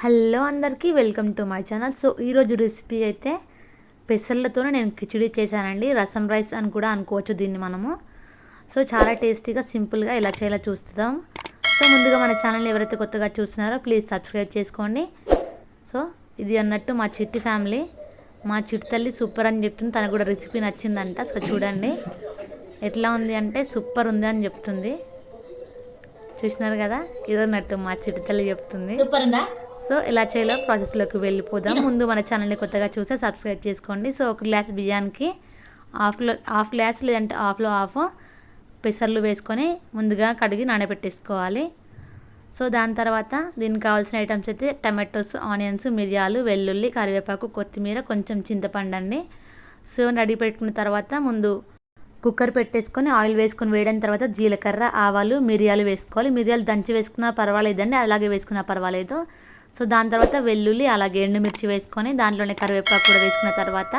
Hello అందరికీ welcome to my channel. So ఈరోజు recipe అయితే పెసర్లతోనే నేను కిచిడి చేశానండి. రసం రైస్ అని కూడా అనుకోవచ్చు దీన్ని మనము. సో చాలా టేస్టీగా సింపుల్గా ఎలా చేయాలో చూస్తాం. సో ముందుగా మన ఛానల్ని ఎవరైతే కొత్తగా చూస్తున్నారో ప్లీజ్ సబ్స్క్రైబ్ చేసుకోండి. సో ఇది అన్నట్టు మా చిట్టి ఫ్యామిలీ. మా చిట్టి తల్లి సూపర్ అని చెప్తుంది. తనకు కూడా రెసిపీ నచ్చిందంట. సో చూడండి. ఎట్లా ఉంది అంటే సూపర్ ఉంది అని చెప్తుంది. చూసినారు కదా? ఇదన్నట్టు మా చిట్టి తల్లి చెప్తుంది. సూపర్ ఉందా? సో ఎలా చేయాలో ప్రాసెస్లోకి వెళ్ళిపోదాం. ముందు మన ఛానల్ని కొత్తగా చూస్తే సబ్స్క్రైబ్ చేసుకోండి. సో ఒక గ్లాస్ బియ్యానికి హాఫ్లో హాఫ్ గ్లాస్ లేదంటే హాఫ్లో హాఫ్ పెసర్లు వేసుకొని ముందుగా కడిగి నానబెట్టేసుకోవాలి. సో దాని తర్వాత దీనికి కావాల్సిన ఐటమ్స్ అయితే టమాటోస్ ఆనియన్స్ మిరియాలు వెల్లుల్లి కరివేపాకు కొత్తిమీర కొంచెం చింతపండు అండి సో రెడీ పెట్టుకున్న తర్వాత ముందు కుక్కర్ పెట్టేసుకొని ఆయిల్ వేసుకొని వేయడం తర్వాత జీలకర్ర ఆవాలు మిరియాలు వేసుకోవాలి. మిరియాలు దంచి వేసుకున్నా పర్వాలేదండి. అలాగే వేసుకున్నా పర్వాలేదు. సో దాని తర్వాత వెల్లుల్లి అలాగే ఎండుమిర్చి వేసుకొని దాంట్లోనే కరివేపాకు కూడా వేసుకున్న తర్వాత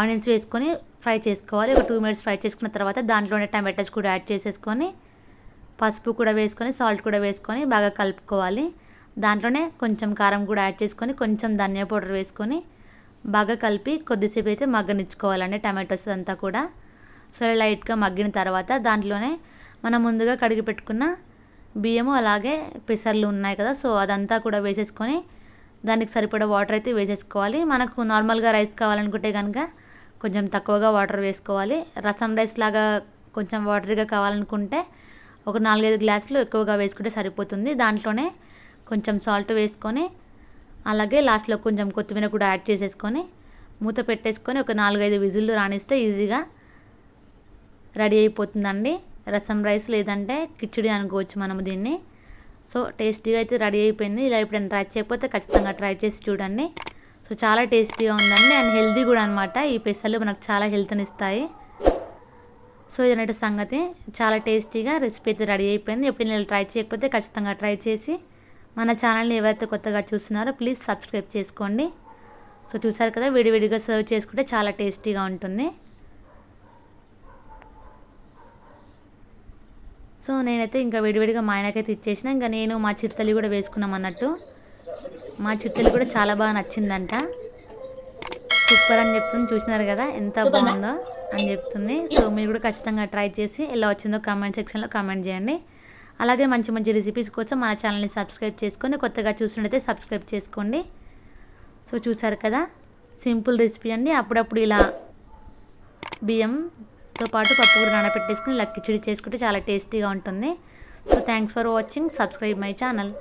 ఆనియన్స్ వేసుకొని ఫ్రై చేసుకోవాలి. ఒక టూ మినిట్స్ ఫ్రై చేసుకున్న తర్వాత దాంట్లోనే టమాటోస్ కూడా యాడ్ చేసేసుకొని పసుపు కూడా వేసుకొని సాల్ట్ కూడా వేసుకొని బాగా కలుపుకోవాలి. దాంట్లోనే కొంచెం కారం కూడా యాడ్ చేసుకొని కొంచెం ధనియా పౌడర్ వేసుకొని బాగా కలిపి కొద్దిసేపు అయితే మగ్గనిచ్చుకోవాలండి టమాటోస్ అంతా కూడా. సో లైట్గా మగ్గిన తర్వాత దాంట్లోనే మనం ముందుగా కడిగి పెట్టుకున్న బియ్యము అలాగే పెసర్లు ఉన్నాయి కదా సో అదంతా కూడా వేసేసుకొని దానికి సరిపడా వాటర్ అయితే వేసేసుకోవాలి. మనకు నార్మల్గా రైస్ కావాలనుకుంటే కనుక కొంచెం తక్కువగా వాటర్ వేసుకోవాలి. రసం రైస్ లాగా కొంచెం వాటర్గా కావాలనుకుంటే ఒక నాలుగైదు గ్లాసులు ఎక్కువగా వేసుకుంటే సరిపోతుంది. దాంట్లోనే కొంచెం సాల్ట్ వేసుకొని అలాగే లాస్ట్లో కొంచెం కొత్తిమీర కూడా యాడ్ చేసేసుకొని మూత పెట్టేసుకొని ఒక నాలుగైదు విజిల్లు రాణిస్తే ఈజీగా రెడీ అయిపోతుందండి. రసం రైస్ లేదంటే కిచిడి అనుకోవచ్చు మనము దీన్ని. సో టేస్టీగా అయితే రెడీ అయిపోయింది. ఇలా ఇప్పుడు ట్రై చేయకపోతే ఖచ్చితంగా ట్రై చేసి చూడండి. సో చాలా టేస్టీగా ఉందండి అండ్ హెల్తీ కూడా అనమాట ఈ పెసలు మనకు చాలా హెల్త్ని ఇస్తాయి. సో ఇదన్నట్టు సంగతి. చాలా టేస్టీగా రెసిపీ అయితే రెడీ అయిపోయింది. ఎప్పుడు నేను ట్రై చేయకపోతే ఖచ్చితంగా ట్రై చేసి మన ఛానల్ని ఎవరైతే కొత్తగా చూస్తున్నారో ప్లీజ్ సబ్స్క్రైబ్ చేసుకోండి. సో చూసారు కదా విడివిడిగా సర్వ్ చేసుకుంటే చాలా టేస్టీగా ఉంటుంది. సో నేనైతే ఇంకా విడివిడిగా మా ఆయనకైతే ఇచ్చేసిన ఇంకా నేను మా చిత్తలి కూడా వేసుకున్నాం అన్నట్టు. మా చిత్తలి కూడా చాలా బాగా నచ్చిందంట. సూపర్ అని చెప్తుంది. చూసినారు కదా ఎంత బాగుందో అని చెప్తుంది. సో మీరు కూడా ఖచ్చితంగా ట్రై చేసి ఎలా వచ్చిందో కామెంట్ సెక్షన్లో కామెంట్ చేయండి. అలాగే మంచి మంచి రెసిపీస్ కోసం మన ఛానల్ని సబ్స్క్రైబ్ చేసుకొని కొత్తగా చూసినట్టయితే సబ్స్క్రైబ్ చేసుకోండి. సో చూసారు కదా? సింపుల్ రెసిపీ అండి. అప్పుడప్పుడు ఇలా తో పాటు పప్పు కూడా నానబెట్టేసుకుని ఇలా కిచిడి చేసుకుంటే చాలా టేస్టీగా ఉంటుంది. So thanks for watching subscribe my channel